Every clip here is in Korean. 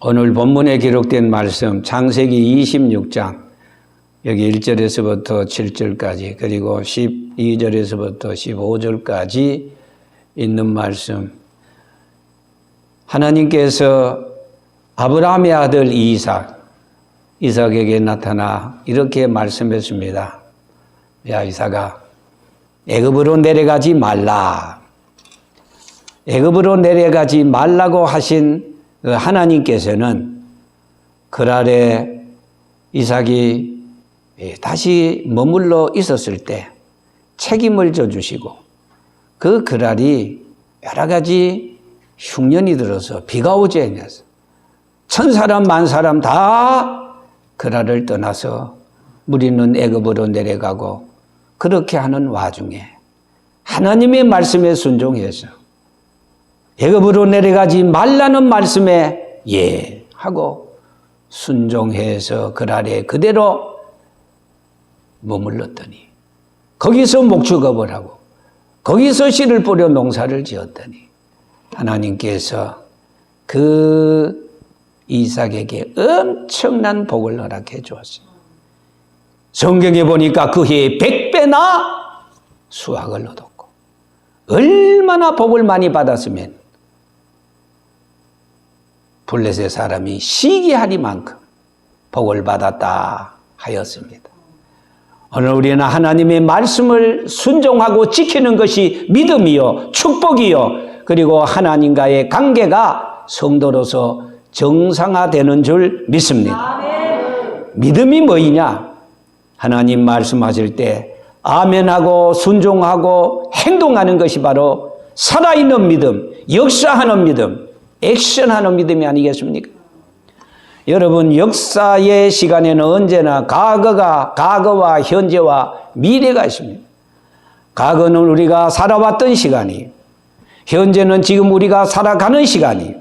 오늘 본문에 기록된 말씀 창세기 26장 여기 1절에서부터 7절까지 그리고 12절에서부터 15절까지 있는 말씀 하나님께서 아브라함의 아들 이삭 이삭에게 나타나 이렇게 말씀했습니다. 야 이삭아 애굽으로 내려가지 말라. 애굽으로 내려가지 말라고 하신 그 하나님께서는 그날에 이삭이 다시 머물러 있었을 때 책임을 져주시고 그 그날이 여러 가지 흉년이 들어서 비가 오지 않았어. 천 사람 만 사람 다 그날을 떠나서 우리는 애굽으로 내려가고 그렇게 하는 와중에 하나님의 말씀에 순종해서 애굽으로 내려가지 말라는 말씀에 예 하고 순종해서 그날에 그대로 머물렀더니 거기서 목축업을 하고 거기서 씨를 뿌려 농사를 지었더니 하나님께서 그 이삭에게 엄청난 복을 허락해 주었어요. 성경에 보니까 그 해에 백배나 수확을 얻었고 얼마나 복을 많이 받았으면 블레셋 사람이 시기하리만큼 복을 받았다 하였습니다. 오늘 우리는 하나님의 말씀을 순종하고 지키는 것이 믿음이요, 축복이요, 그리고 하나님과의 관계가 성도로서 정상화되는 줄 믿습니다. 믿음이 뭐이냐? 하나님 말씀하실 때 아멘하고 순종하고 행동하는 것이 바로 살아있는 믿음, 역사하는 믿음, 액션하는 믿음이 아니겠습니까? 여러분 역사의 시간에는 언제나 과거가 과거와 현재와 미래가 있습니다. 과거는 우리가 살아왔던 시간이 현재는 지금 우리가 살아가는 시간이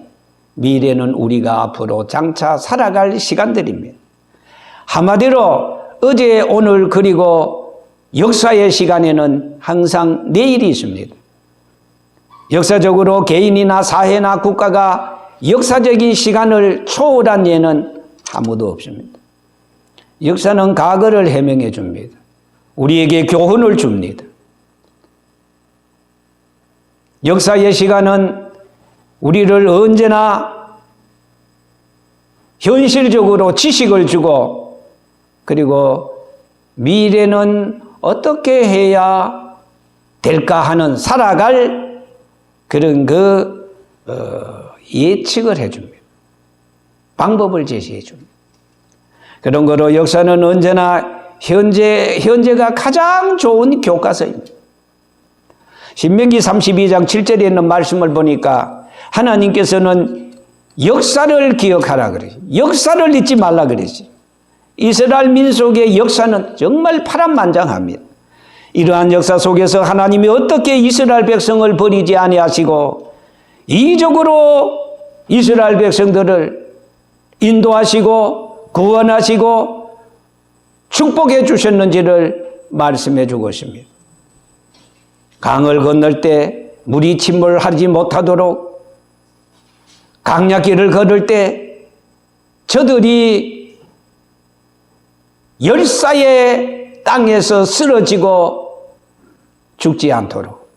미래는 우리가 앞으로 장차 살아갈 시간들입니다. 한마디로 어제 오늘 그리고 역사의 시간에는 항상 내일이 있습니다. 역사적으로 개인이나 사회나 국가가 역사적인 시간을 초월한 예는 아무도 없습니다. 역사는 과거를 해명해 줍니다. 우리에게 교훈을 줍니다. 역사의 시간은 우리를 언제나 현실적으로 지식을 주고 그리고 미래는 어떻게 해야 될까 하는 살아갈 그런 그 어, 예측을 해줍니다. 방법을 제시해 줍니다. 그런 거로 역사는 언제나 현재, 현재가 가장 좋은 교과서입니다. 신명기 32장 7절에 있는 말씀을 보니까 하나님께서는 역사를 기억하라 그러지. 역사를 잊지 말라 그러지. 이스라엘 민족의 역사는 정말 파란만장합니다. 이러한 역사 속에서 하나님이 어떻게 이스라엘 백성을 버리지 아니하시고 이적으로 이스라엘 백성들을 인도하시고 구원하시고 축복해 주셨는지를 말씀해 주고 있습니다. 강을 건널 때 물이 침몰하지 못하도록 강약길을 걸을 때 저들이 열사의 땅에서 쓰러지고 죽지 않도록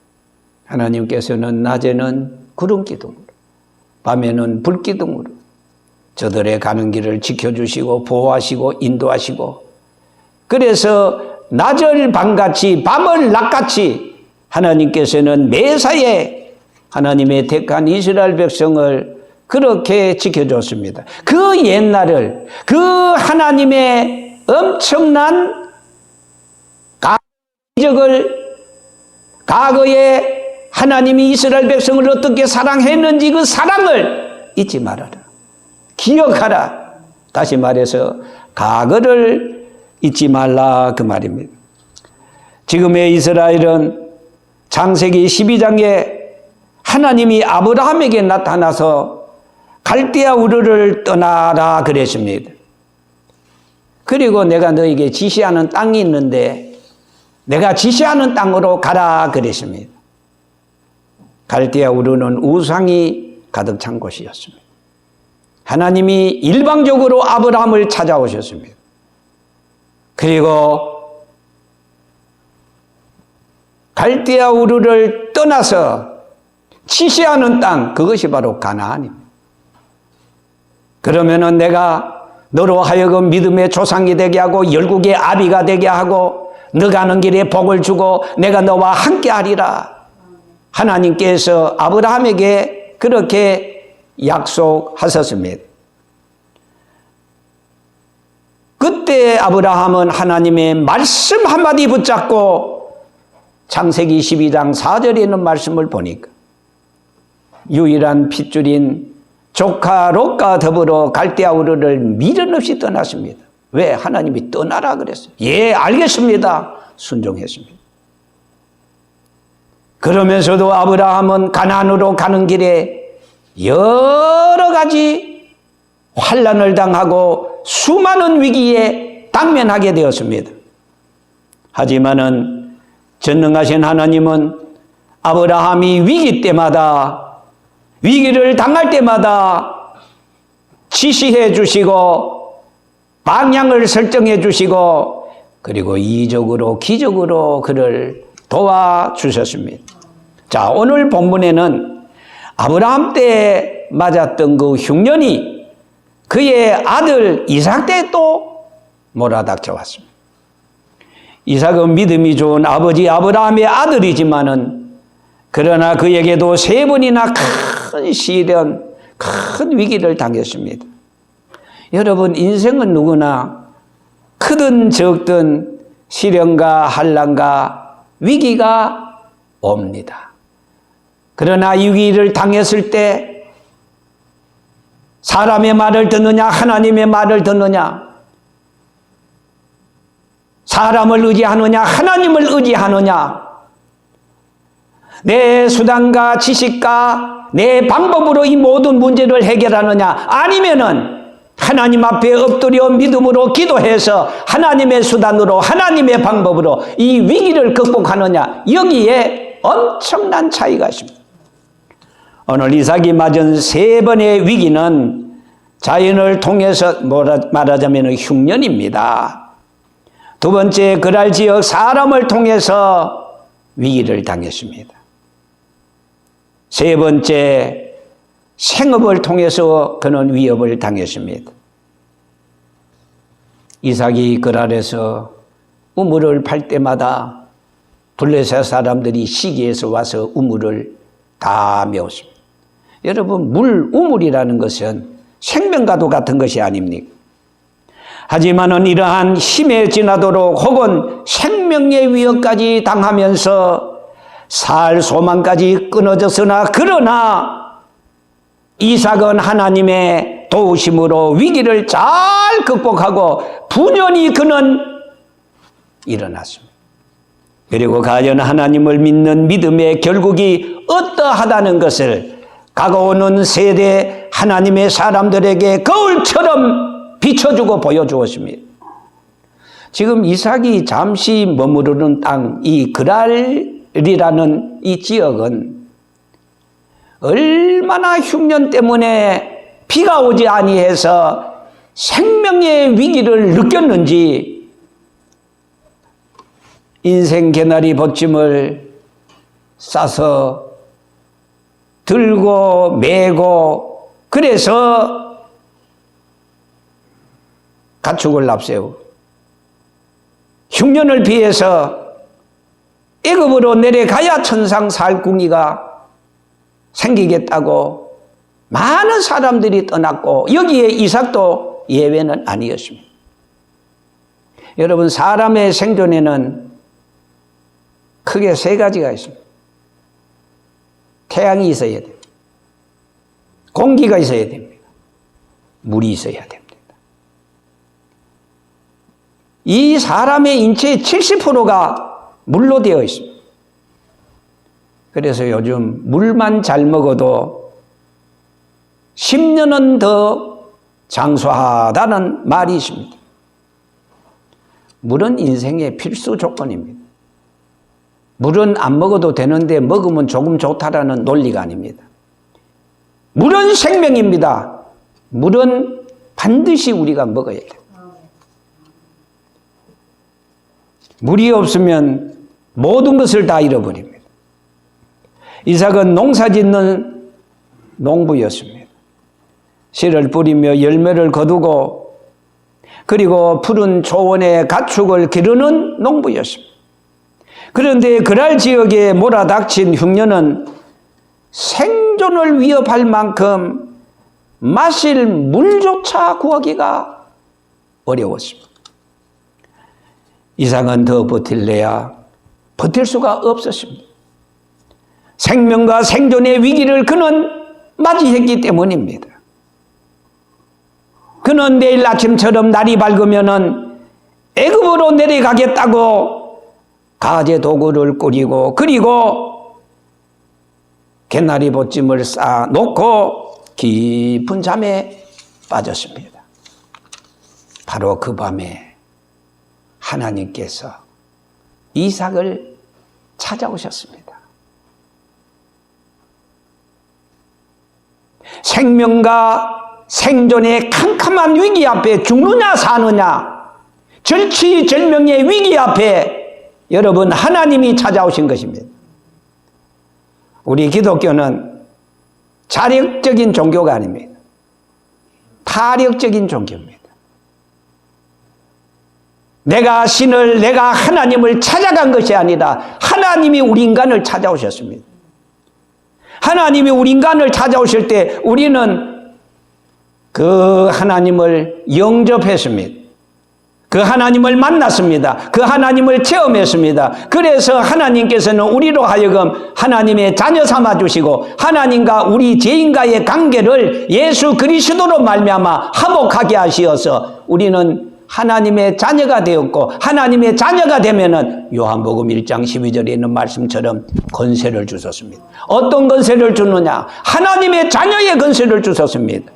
하나님께서는 낮에는 구름 기둥으로 밤에는 불 기둥으로 저들의 가는 길을 지켜주시고 보호하시고 인도하시고 그래서 낮을 밤같이 밤을 낮같이 하나님께서는 매사에 하나님의 택한 이스라엘 백성을 그렇게 지켜줬습니다. 그 옛날을 그 하나님의 엄청난 가적을 과거에 하나님이 이스라엘 백성을 어떻게 사랑했는지 그 사랑을 잊지 말아라. 기억하라. 다시 말해서 과거를 잊지 말라 그 말입니다. 지금의 이스라엘은 창세기 12장에 하나님이 아브라함에게 나타나서 갈대아 우르를 떠나라 그랬습니다. 그리고 내가 너에게 지시하는 땅이 있는데 내가 지시하는 땅으로 가라 그랬습니다. 갈대아 우르는 우상이 가득 찬 곳이었습니다. 하나님이 일방적으로 아브라함을 찾아오셨습니다. 그리고 갈대아 우르를 떠나서 치시하는 땅 그것이 바로 가나안입니다. 그러면은 내가 너로 하여금 믿음의 조상이 되게 하고 열국의 아비가 되게 하고 너 가는 길에 복을 주고 내가 너와 함께 하리라. 하나님께서 아브라함에게 그렇게 약속하셨습니다. 그때 아브라함은 하나님의 말씀 한마디 붙잡고 창세기 12장 4절에 있는 말씀을 보니까 유일한 핏줄인 조카 롯과 더불어 갈대아 우르를 미련 없이 떠났습니다. 왜? 하나님이 떠나라 그랬어요. 예, 알겠습니다. 순종했습니다. 그러면서도 아브라함은 가나안으로 가는 길에 여러 가지 환란을 당하고 수많은 위기에 당면하게 되었습니다. 하지만은 전능하신 하나님은 아브라함이 위기 때마다 위기를 당할 때마다 지시해 주시고 방향을 설정해 주시고 그리고 이적으로 기적으로 그를 도와 주셨습니다. 자, 오늘 본문에는 아브라함 때 맞았던 그 흉년이 그의 아들 이삭 때 또 몰아닥쳐 왔습니다. 이삭은 믿음이 좋은 아버지 아브라함의 아들이지만은 그러나 그에게도 세 번이나 큰 시련, 큰 위기를 당했습니다. 여러분, 인생은 누구나 크든 적든 시련과 한란과 위기가 옵니다. 그러나 이 위기를 당했을 때 사람의 말을 듣느냐, 하나님의 말을 듣느냐, 사람을 의지하느냐, 하나님을 의지하느냐, 내 수단과 지식과 내 방법으로 이 모든 문제를 해결하느냐, 아니면은 하나님 앞에 엎드려 믿음으로 기도해서 하나님의 수단으로 하나님의 방법으로 이 위기를 극복하느냐, 여기에 엄청난 차이가 있습니다. 오늘 이삭이 맞은 세 번의 위기는 자연을 통해서 말하자면 흉년입니다. 두 번째 그랄 지역 사람을 통해서 위기를 당했습니다. 세 번째 생업을 통해서 그는 위협을 당했습니다. 이삭이 그랄에서 우물을 팔 때마다 블레셋 사람들이 시기에서 와서 우물을 다 메웠습니다. 여러분 물 우물이라는 것은 생명과도 같은 것이 아닙니까? 하지만은 이러한 힘에 지나도록 혹은 생명의 위협까지 당하면서 살 소망까지 끊어졌으나 그러나 이삭은 하나님의 도우심으로 위기를 잘 극복하고 분연히 그는 일어났습니다. 그리고 가연 하나님을 믿는 믿음의 결국이 어떠하다는 것을 가까오는 세대 하나님의 사람들에게 거울처럼 비춰주고 보여주었습니다. 지금 이삭이 잠시 머무르는 땅, 이 그랄 이라는 이 지역은 얼마나 흉년 때문에 비가 오지 아니해서 생명의 위기를 느꼈는지 인생 개나리 보침을 싸서 들고 메고 그래서 가축을 납세우고 흉년을 피해서 애굽으로 내려가야 천상 살궁이가 생기겠다고 많은 사람들이 떠났고 여기에 이삭도 예외는 아니었습니다. 여러분 사람의 생존에는 크게 세 가지가 있습니다. 태양이 있어야 됩니다. 공기가 있어야 됩니다. 물이 있어야 됩니다. 이 사람의 인체의 70%가 물로 되어 있습니다. 그래서 요즘 물만 잘 먹어도 10년은 더 장수하다는 말이 있습니다. 물은 인생의 필수 조건입니다. 물은 안 먹어도 되는데 먹으면 조금 좋다라는 논리가 아닙니다. 물은 생명입니다. 물은 반드시 우리가 먹어야 돼. 물이 없으면 모든 것을 다 잃어버립니다. 이삭은 농사 짓는 농부였습니다. 씨를 뿌리며 열매를 거두고 그리고 푸른 초원의 가축을 기르는 농부였습니다. 그런데 그랄 지역에 몰아닥친 흉년은 생존을 위협할 만큼 마실 물조차 구하기가 어려웠습니다. 이상은 더 버틸래야 버틸 수가 없었습니다. 생명과 생존의 위기를 그는 맞이했기 때문입니다. 그는 내일 아침처럼 날이 밝으면은 애굽으로 내려가겠다고 가재 도구를 꾸리고 그리고 개나리 보찜을 쌓아 놓고 깊은 잠에 빠졌습니다. 바로 그 밤에 하나님께서 이삭을 찾아오셨습니다. 생명과 생존의 캄캄한 위기 앞에 죽느냐 사느냐 절치절명의 위기 앞에 여러분 하나님이 찾아오신 것입니다. 우리 기독교는 자력적인 종교가 아닙니다. 타력적인 종교입니다. 내가 신을, 내가 하나님을 찾아간 것이 아니라 하나님이 우리 인간을 찾아오셨습니다. 하나님이 우리 인간을 찾아오실 때 우리는 그 하나님을 영접했습니다. 그 하나님을 만났습니다. 그 하나님을 체험했습니다. 그래서 하나님께서는 우리로 하여금 하나님의 자녀 삼아 주시고 하나님과 우리 죄인과의 관계를 예수 그리스도로 말미암아 화목하게 하시어서 우리는 하나님의 자녀가 되었고 하나님의 자녀가 되면은 요한복음 1장 12절에 있는 말씀처럼 건세를 주셨습니다. 어떤 건세를 주느냐? 하나님의 자녀의 건세를 주셨습니다.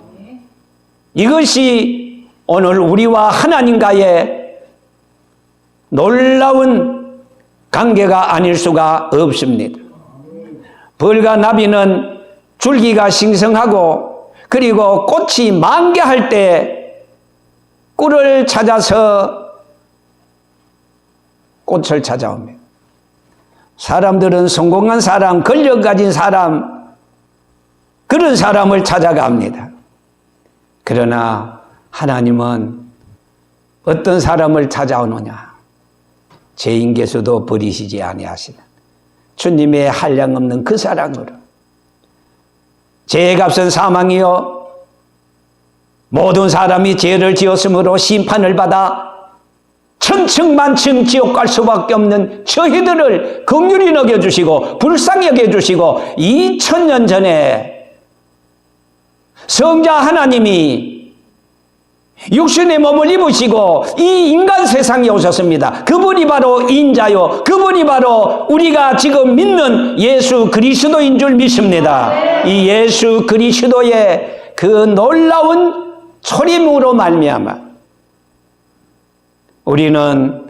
이것이 오늘 우리와 하나님과의 놀라운 관계가 아닐 수가 없습니다. 벌과 나비는 줄기가 sinh 성하고 그리고 꽃이 만개할 때 꿀을 찾아서 꽃을 찾아옵니다. 사람들은 성공한 사람, 권력 가진 사람, 그런 사람을 찾아갑니다. 그러나 하나님은 어떤 사람을 찾아오느냐? 죄인께서도 버리시지 아니하시는 주님의 한량 없는 그 사랑으로 죄의 값은 사망이요 모든 사람이 죄를 지었으므로 심판을 받아 천층만층 지옥 갈 수밖에 없는 저희들을 긍휼히 여겨주시고 불쌍히 여겨주시고 2000년 전에 성자 하나님이 육신의 몸을 입으시고 이 인간 세상에 오셨습니다. 그분이 바로 인자요. 그분이 바로 우리가 지금 믿는 예수 그리스도인 줄 믿습니다. 이 예수 그리스도의 그 놀라운 초림으로 말미암아 우리는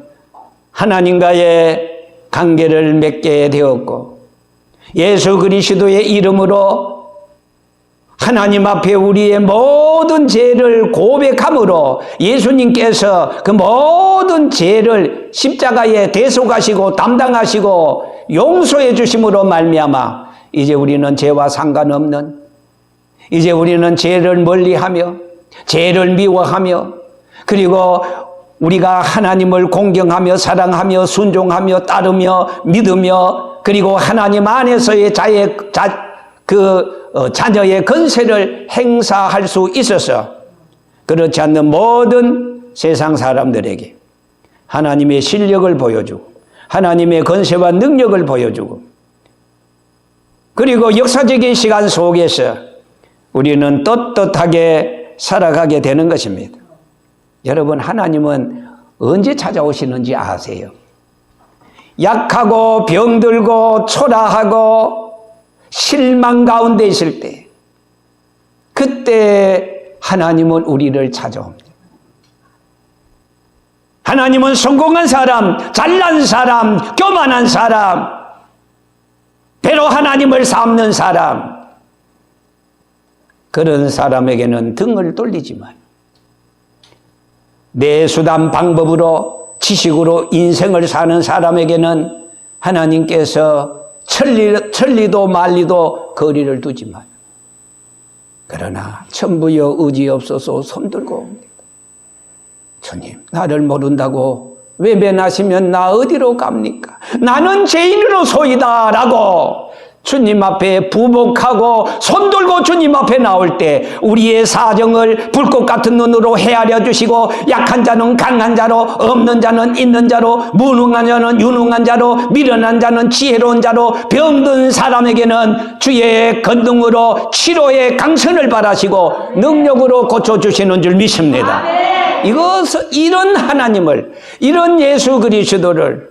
하나님과의 관계를 맺게 되었고 예수 그리스도의 이름으로 하나님 앞에 우리의 모든 죄를 고백함으로 예수님께서 그 모든 죄를 십자가에 대속하시고 담당하시고 용서해 주심으로 말미암아 이제 우리는 죄와 상관없는 이제 우리는 죄를 멀리하며 죄를 미워하며 그리고 우리가 하나님을 공경하며 사랑하며 순종하며 따르며 믿으며 그리고 하나님 안에서의 자의 자, 그 어, 자녀의 건세를 행사할 수 있어서 그렇지 않는 모든 세상 사람들에게 하나님의 실력을 보여주고 하나님의 건세와 능력을 보여주고 그리고 역사적인 시간 속에서 우리는 떳떳하게 살아가게 되는 것입니다. 여러분 하나님은 언제 찾아오시는지 아세요? 약하고 병들고 초라하고 실망 가운데 있을 때, 그때 하나님은 우리를 찾아옵니다. 하나님은 성공한 사람, 잘난 사람, 교만한 사람, 배로 하나님을 삼는 사람, 그런 사람에게는 등을 돌리지 마요. 내 수단 방법으로 지식으로 인생을 사는 사람에게는 하나님께서 천리, 천리도 말리도 거리를 두지 마요. 그러나 천부여 의지 없어서 손들고 옵니다. 주님, 나를 모른다고 외면하시면 나 어디로 갑니까? 나는 죄인으로 소이다 라고 주님 앞에 부복하고 손들고 주님 앞에 나올 때 우리의 사정을 불꽃 같은 눈으로 헤아려 주시고 약한 자는 강한 자로 없는 자는 있는 자로 무능한 자는 유능한 자로 미련한 자는 지혜로운 자로 병든 사람에게는 주의 건능으로 치료의 강선을 바라시고 능력으로 고쳐주시는 줄 믿습니다. 이것 이런 하나님을 이런 예수 그리스도를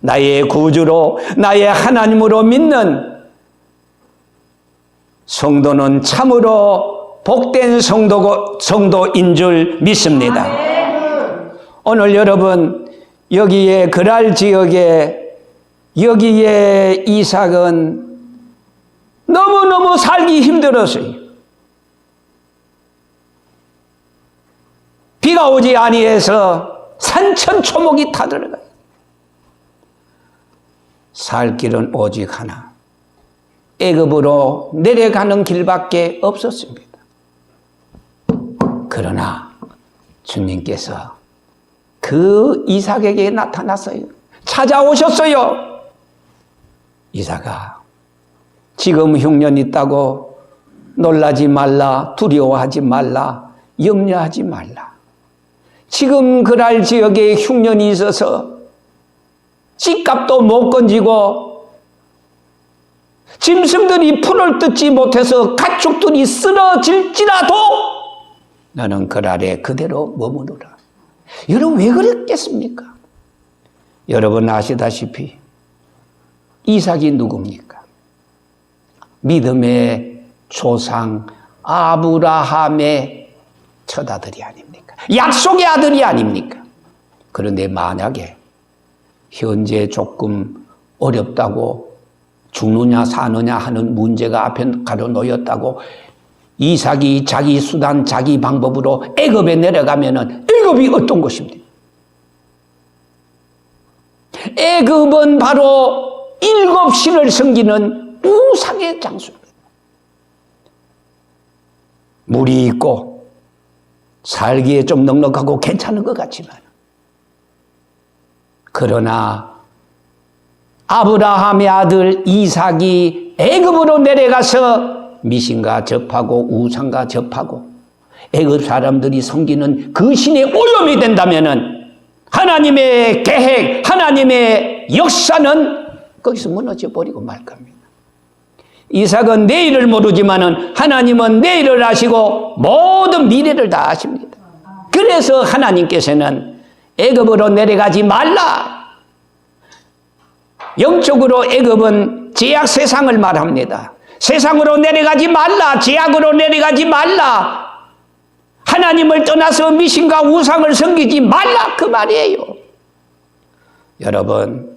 나의 구주로 나의 하나님으로 믿는 성도는 참으로 복된 성도, 성도인 줄 믿습니다. 오늘 여러분 여기에 그랄 지역에 여기에 이삭은 너무너무 살기 힘들었어요. 비가 오지 아니해서 산천 초목이 타들어가요. 살 길은 오직 하나. 애굽으로 내려가는 길밖에 없었습니다. 그러나 주님께서 그 이삭에게 나타났어요. 찾아오셨어요. 이삭아, 지금 흉년 있다고 놀라지 말라, 두려워하지 말라, 염려하지 말라. 지금 그랄 지역에 흉년이 있어서 집값도 못 건지고 짐승들이 풀을 뜯지 못해서 가축들이 쓰러질지라도 너는 그랄에 그대로 머무르라. 여러분 왜 그랬겠습니까? 여러분 아시다시피 이삭이 누굽니까? 믿음의 조상 아브라함의 처다들이 아닙니까? 약속의 아들이 아닙니까? 그런데 만약에 현재 조금 어렵다고 죽느냐 사느냐 하는 문제가 앞에 가려놓였다고 이삭이 자기 수단 자기 방법으로 애굽에 내려가면은 애굽이 어떤 것입니까? 애굽은 바로 일곱 신을 섬기는 우상의 장소입니다. 물이 있고 살기에 좀 넉넉하고 괜찮은 것 같지만 그러나 아브라함의 아들 이삭이 애굽으로 내려가서 미신과 접하고 우상과 접하고 애굽 사람들이 섬기는 그 신의 오염이 된다면은 하나님의 계획, 하나님의 역사는 거기서 무너져 버리고 말 겁니다. 이삭은 내일을 모르지만은 하나님은 내일을 아시고 모든 미래를 다 아십니다. 그래서 하나님께서는 애굽으로 내려가지 말라. 영적으로 애굽은 제약 세상을 말합니다. 세상으로 내려가지 말라. 제약으로 내려가지 말라. 하나님을 떠나서 미신과 우상을 섬기지 말라 그 말이에요. 여러분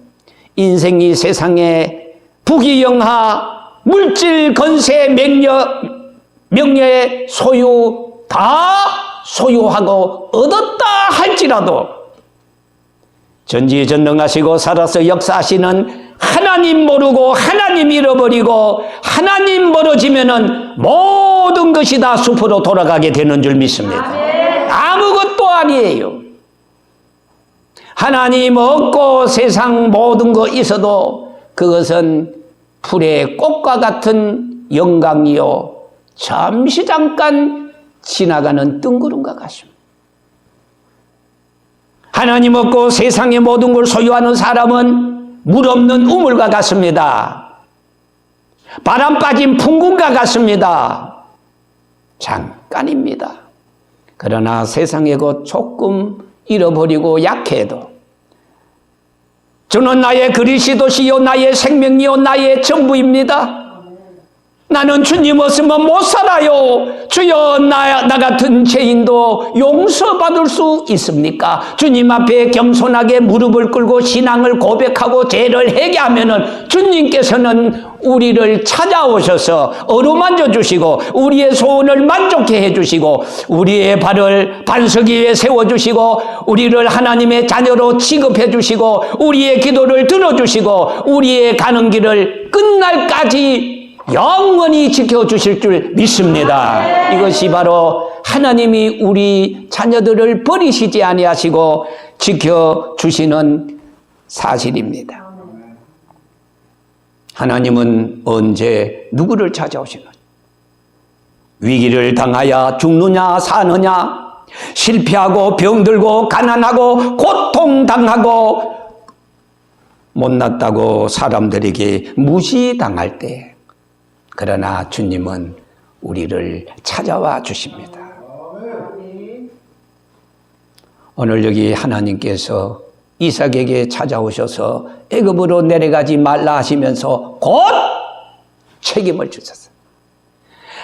인생이 세상에 부귀영하 물질 건세 명려 명예의 소유 다 소유하고 얻었다 할지라도 전지전능하시고 살아서 역사하시는 하나님 모르고 하나님 잃어버리고 하나님 멀어지면은 모든 것이 다 숲으로 돌아가게 되는 줄 믿습니다. 아무것도 아니에요. 하나님 없고 세상 모든 거 있어도 그것은 풀의 꽃과 같은 영광이요. 잠시 잠깐 지나가는 뜬구름과 같습니다. 하나님 없고 세상의 모든 걸 소유하는 사람은 물 없는 우물과 같습니다. 바람 빠진 풍군과 같습니다. 잠깐입니다. 그러나 세상의 것 조금 잃어버리고 약해도 저는 나의 그리스도시요 나의 생명이요 나의 전부입니다. 나는 주님 없으면 못 살아요. 주여 나, 나 같은 죄인도 용서받을 수 있습니까? 주님 앞에 겸손하게 무릎을 꿇고 신앙을 고백하고 죄를 회개하면은 주님께서는 우리를 찾아오셔서 어루만져 주시고 우리의 소원을 만족해 해 주시고 우리의 발을 반석 위에 세워 주시고 우리를 하나님의 자녀로 취급해 주시고 우리의 기도를 들어 주시고 우리의 가는 길을 끝날까지 영원히 지켜 주실 줄 믿습니다. 이것이 바로 하나님이 우리 자녀들을 버리시지 아니하시고 지켜 주시는 사실입니다. 하나님은 언제 누구를 찾아오시느냐? 위기를 당하여 죽느냐 사느냐? 실패하고 병들고 가난하고 고통당하고 못났다고 사람들에게 무시당할 때 그러나 주님은 우리를 찾아와 주십니다. 오늘 여기 하나님께서 이삭에게 찾아오셔서 애굽으로 내려가지 말라 하시면서 곧 책임을 주셨어요.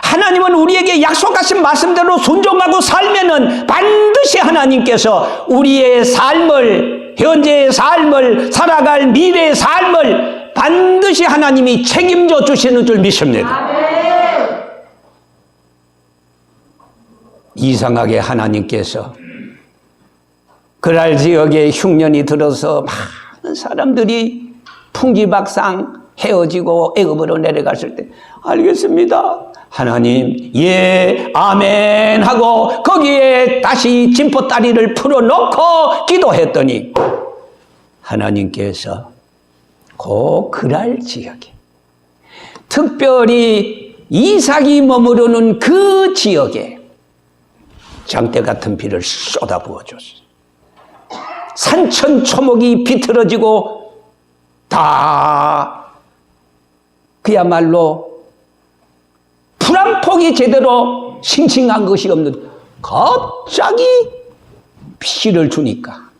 하나님은 우리에게 약속하신 말씀대로 순종하고 살면은 반드시 하나님께서 우리의 삶을 현재의 삶을 살아갈 미래의 삶을 반드시 하나님이 책임져 주시는 줄 믿습니다. 이상하게 하나님께서 그랄 지역에 흉년이 들어서 많은 사람들이 풍지박상 헤어지고 애굽으로 내려갔을 때 알겠습니다. 하나님 예 아멘 하고 거기에 다시 진포다리를 풀어놓고 기도했더니 하나님께서 그 그랄 지역에 특별히 이삭이 머무르는 그 지역에 장대 같은 비를 쏟아 부어 줬어요. 산천 초목이 비틀어지고 다 그야말로 풀한 폭이 제대로 싱싱한 것이 없는 갑자기 비를 주니까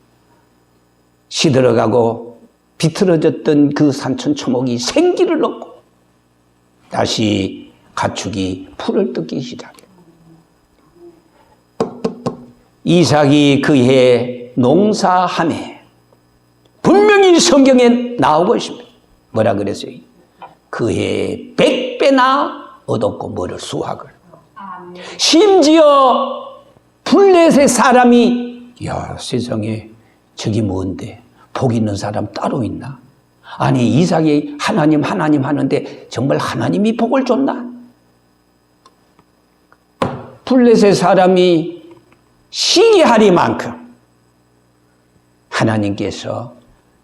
시들어가고 비틀어졌던 그 산천 초목이 생기를 얻고 다시 가축이 풀을 뜯기 시작해. 이삭이 그해 농사하네. 분명히 성경에 나오고 있습니다. 뭐라 그랬어요? 그해 백배나 얻었고 뭐를 수확을. 심지어 블레셋 사람이 야 세상에 저기 뭔데 복 있는 사람 따로 있나? 아니 이삭이 하나님 하나님 하는데 정말 하나님이 복을 줬나? 블레셋 사람이 시기하리만큼 하나님께서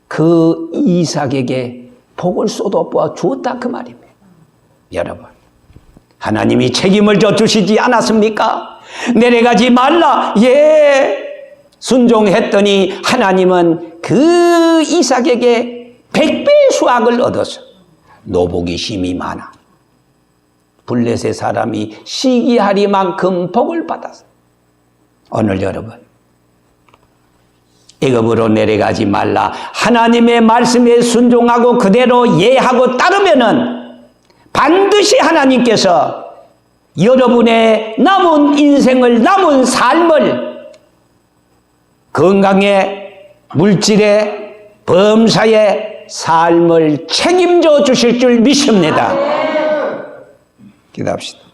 그 이삭에게 복을 쏟아부어 주었다 그 말입니다. 여러분, 하나님이 책임을 져 주시지 않았습니까? 내려가지 말라. 예. 순종했더니 하나님은 그 이삭에게 백배 수확을 얻어서 노복이 심이 많아. 블레셋 사람이 시기하리만큼 복을 받았어. 오늘 여러분 애굽으로 내려가지 말라 하나님의 말씀에 순종하고 그대로 예하고 따르면은 반드시 하나님께서 여러분의 남은 인생을 남은 삶을 건강에 물질에 범사에 삶을 책임져 주실 줄 믿습니다. 기도합시다.